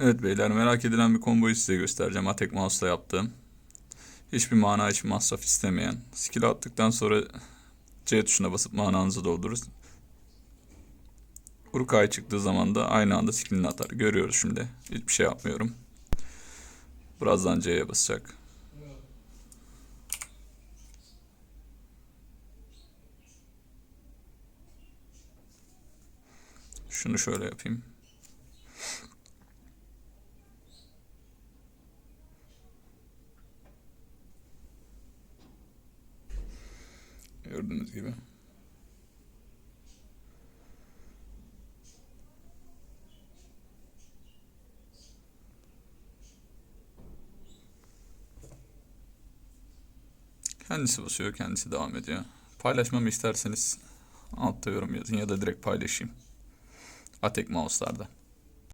Evet beyler merak edilen bir komboyu size göstereceğim. Atek Mouse'la yaptığım. Hiçbir mana için masraf istemeyen. Skill attıktan sonra C tuşuna basıp mananızı doldururuz. Urukay çıktığı zaman da aynı anda skillini atar. Görüyoruz şimdi. Hiçbir şey yapmıyorum. Birazdan C'ye basacak. Şunu şöyle yapayım. Gördüğünüz gibi. Kendisi basıyor, kendisi devam ediyor. Paylaşmamı isterseniz altta yorum yazın ya da direkt paylaşayım. Atek Mouse'larda.